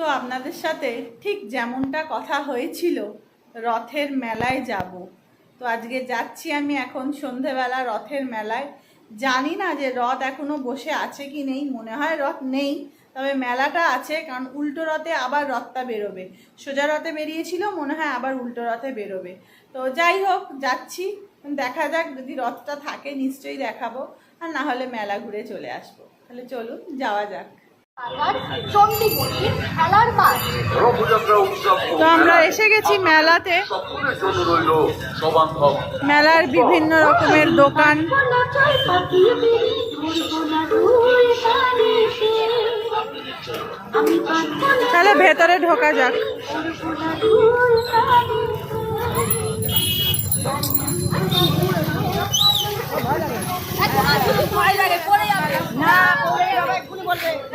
তো আপনাদের সাথে ঠিক যেমনটা কথা হয়েছিল, রথের মেলায় যাব। তো আজকে যাচ্ছি আমি এখন সন্ধেবেলা রথের মেলায়। জানি না যে রথ এখনও বসে আছে কি নেই, মনে হয় রথ নেই, তবে মেলাটা আছে, কারণ উল্টো রথে আবার রথটা বেরোবে। সোজা রথে বেরিয়েছিল, মনে হয় আবার উল্টো রথে বেরোবে। তো যাই হোক, যাচ্ছি। দেখা যাক যদি রথটা থাকে, নিশ্চয়ই দেখাবো, আর না হলে মেলা ঘুরে চলে আসব। তাহলে চলুন, যাওয়া যাক। তো আমরা এসে গেছি মেলাতে। মেলার বিভিন্ন রকমের দোকান। তাহলে ভেতরে ঢোকা যাক ধরবো না রুই কানিতে না পড়ে যাবে এক্ষুনি বলবে কিন্তু পড়ে চোখ ফুটেছে দারুণ বড়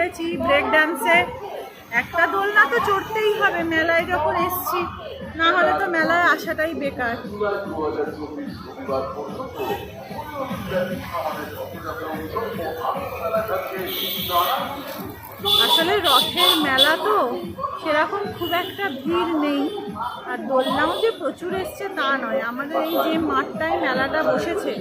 পড়েছি ব্রেক ডান্সে একটা দোলনা তো চড়তেই হবে, মেলায় যখন এসছি, না হলে তো মেলায় আসাটাই বেকার। আসলে রথের মেলা তো সেরকম খুব একটা ভিড় নেই, আর দোলনাও যে প্রচুর এসছে তা নয়। আমাদের এই যে মাঠটায় মেলাটা বসেছে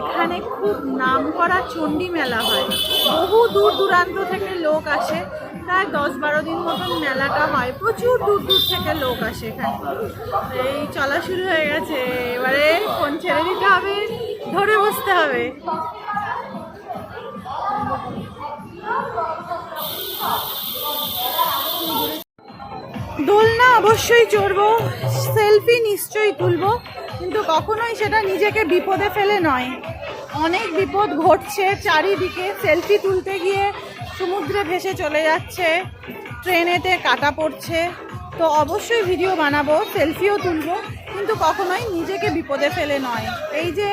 এখানে খুব নাম করা চণ্ডী মেলা হয়। বহু দূর দূরান্ত থেকে লোক আসে। প্রায় দশ বারো দিন মতন মেলাটা হয়। প্রচুর দূর দূর থেকে লোক আসে এখানে। এই চলা শুরু হয়ে গেছে। এবারে ফোন ছেড়ে দিতে হবে। ধরে বসতে হবে। দোলনা অবশ্যই চড়বো। সেলফি নিশ্চয়ই তুলবো। কিন্তু কখনোই সেটা নিজেকে বিপদে ফেলে নয়। অনেক বিপদ ঘটছে, চারিদিকে সেলফি তুলতে গিয়ে সমুদ্রে ভেসে চলে যাচ্ছে, ট্রেনেতে কাটা পড়ছে। তো অবশ্যই ভিডিও বানাবো সেলফিও তুলবো, কিন্তু কখনোই নিজেকে বিপদে ফেলে নয়। এই যে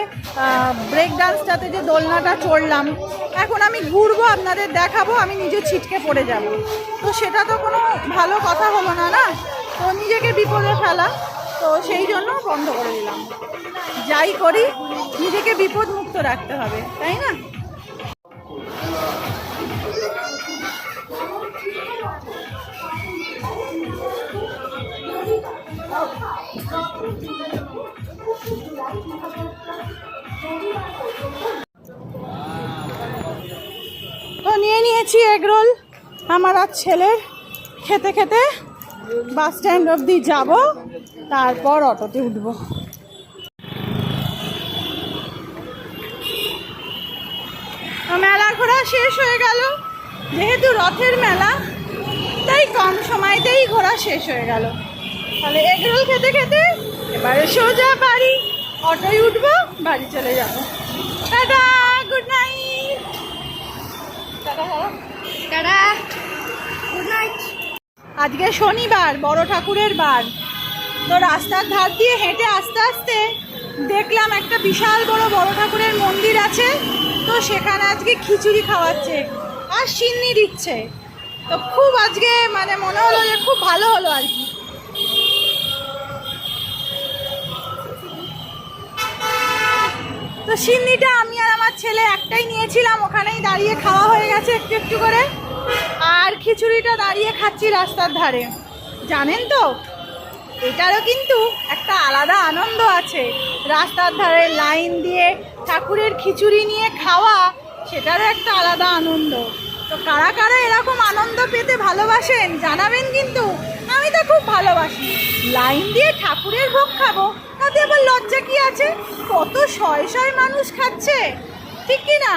ব্রেক ডান্সটাতে যে দোলনাটা চড়লাম, এখন আমি ঘুরবো, আপনাদের দেখাবো, আমি নিজে ছিটকে পড়ে যাব। তো সেটা তো কোনো ভালো কথা হলো না না? তো নিজেকে বিপদে ফেলা। তো সেই জন্য বন্ধ করে দিলাম। যাই করি, নিজেকে বিপদ মুক্ত রাখতে হবে, তাই না? তো নিয়ে নিয়েছি এগরোল আমার আর ছেলের খেতে খেতে বাস স্ট্যান্ড অবধি যাব, তারপর অটোতে উঠবো। মেলা ঘোরা শেষ হয়ে গেল। যেহেতু রথের মেলা, তাই কম সময়তেই ঘোরা শেষ হয়ে গেল। তাহলে এগরোল খেতে খেতে এবারে সোজা বাড়ি, অটোয় উঠবো, বাড়ি চলে যাব। Tata good night tata tata good night আজকে শনিবার, বড় ঠাকুরের বার। তো রাস্তার ধার দিয়ে হেঁটে আস্তে আস্তে দেখলাম একটা বিশাল বড় বড় ঠাকুরের মন্দির আছে। তো সেখানে আজকে খিচুড়ি খাওয়াচ্ছে আর সিন্নি দিচ্ছে। তো খুব আজকে মানে মনে হলো যে খুব ভালো হলো আর কি। তো সিন্নিটা আমি আর আমার ছেলে একটাই নিয়েছিলাম। ওখানেই দাঁড়িয়ে খাওয়া হয়ে গেছে একটু একটু করে। আর খিচুড়িটা দাঁড়িয়ে খাচ্ছি রাস্তার ধারে। জানেন তো? এটারও কিন্তু একটা আলাদা আনন্দ আছে। রাস্তার ধারে লাইন দিয়ে ঠাকুরের খিচুড়ি নিয়ে খাওয়া, সেটারও একটা আলাদা আনন্দ। তো কারা কারা এরকম আনন্দ পেতে ভালোবাসেন জানাবেন কিন্তু আমি তো খুব ভালোবাসি। লাইন দিয়ে ঠাকুরের ভোগ খাব, তাতে আবার লজ্জা কি আছে? কত শয় শয় মানুষ খাচ্ছে। ঠিক কি না?